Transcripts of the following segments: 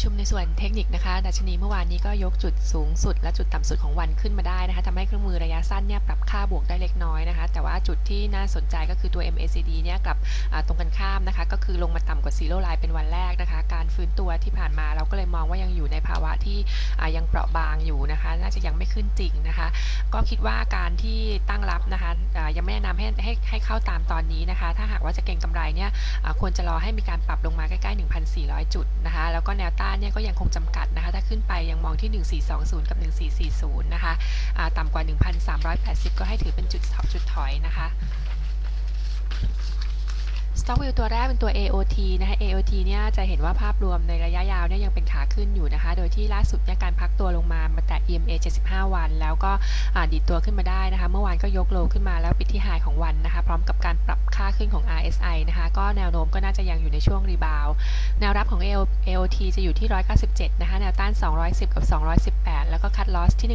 ประชุมในส่วนเทคนิคนะคะดัชนีเมื่อวานนี้ก็ยกจุดสูงสุด และจุดต่ำสุดของวันขึ้นมาได้นะคะทำให้เครื่องมือระยะสั้นเนี่ยปรับค่าบวกได้เล็กน้อยนะคะ แต่ว่าจุดที่น่าสนใจก็คือตัว MACD เนี่ยกลับตรงกันข้ามนะคะ ก็คือลงมาต่ำกว่าซีโร่ไลน์เป็นวันแรกนะคะ การฟื้นตัวที่ผ่านมาเราก็เลยมองว่ายังอยู่ในภาวะที่ยังเปราะบางอยู่นะคะ น่าจะยังไม่ขึ้นจริงนะคะ ก็คิดว่าการที่ตั้งรับนะคะยังไม่แนะนำให้ให้ให้เข้าตามตอนนี้นะคะ ถ้าหากว่าจะเก็งกำไรเนี่ยควรจะรอให้มีการปรับลงมาใกล้ๆ 400 จุดนะคะแล้วก็แนวต้านเนี่ยก็ยังคงจำกัดนะคะถ้าขึ้นไปยังมองที่ 1420 กับ 1440 นะคะอ่าต่ำกว่า 1,380 ก็ให้ถือเป็นจุดจุดถอยนะคะ Stock View ตัวแรกเป็นตัว AOT นะคะ AOT เนี่ยจะเห็นว่าภาพรวมในระยะยาวเนี่ยยังเป็นขาขึ้นอยู่นะคะ โดยที่ล่าสุดเนี่ยการพักตัวลงมามาแตะ EMA 75 วัน แล้วก็อ่ดีดตัวขึ้นมาได้นะคะ เมื่อวานก็ยกโลขึ้นมาแล้วปิดที่ไฮของวันนะคะ พร้อมกับการปรับ ขึ้นของ RSI นะคะ ก็แนวโน้มก็น่าจะยังอยู่ในช่วงรีบาว แนวรับของ AOT จะอยู่ที่ 197 นะคะ แนวต้าน 210 กับ 218 แล้วก็คัดลอสที่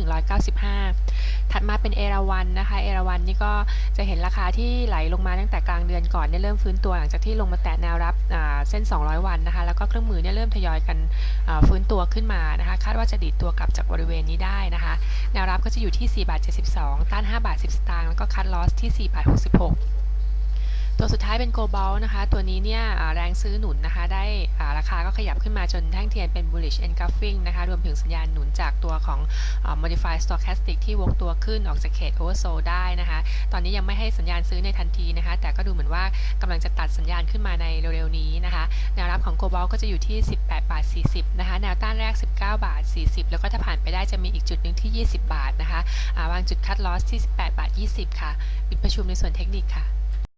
195 ถัดมาเป็นเอราวันนะคะ เอราวันนี่ก็จะเห็นราคาที่ไหลลงมาตั้งแต่กลางเดือนก่อนเนี่ยเริ่มฟื้นตัวหลังจากที่ลงมาแตะแนวรับเส้น 200 วันนะคะ แล้วก็เครื่องมือเนี่ยเริ่มทยอยกันฟื้นตัวขึ้นมานะคะ คาดว่าจะดีดตัวกลับจากบริเวณนี้ได้นะคะ แนวรับก็จะอยู่ที่4บาท72 ต้าน5บาท10 สตางค์ แล้วก็คัดลอสที่4บาท66 ตัวสุดท้ายเป็นโกลบอลนะคะ ตัวนี้เนี่ยแรงซื้อหนุนนะคะ ได้ราคาก็ขยับขึ้นมาจนแท่งเทียนเป็น bullish engulfing นะคะ รวมถึงสัญญาณหนุนจากตัวของอ modified stochastic ที่วกตัวขึ้นออกจากเขต oversold ได้นะคะ ตอนนี้ยังไม่ให้สัญญาณซื้อในทันทีนะคะ แต่ก็ดูเหมือนว่ากำลังจะตัดสัญญาณขึ้นมาในเร็วๆนี้นะคะ แนวรับของโกลบอลก็จะอยู่ที่ 18 บาท 40 นะคะ แนวต้านแรก 19 บาท 40 แล้วก็ถ้าผ่านไปได้จะมีอีกจุดหนึ่งที่ 20 บาทนะคะวางจุดคัดลอสที่ 18 บาท 20 ค่ะ ปิดประชุมในส่วนเทคนิคค่ะ